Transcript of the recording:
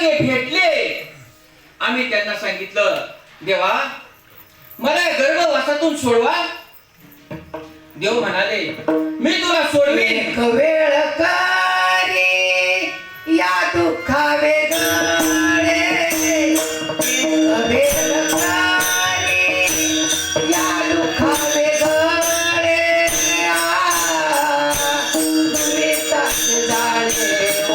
ते भेटले. आम्ही त्यांना सांगितलं देवा मला गर्भवासातून सोडवा. देव म्हणाले मी तुला सोडवीन. वेळ या दुःखा या दुःखा वेगळे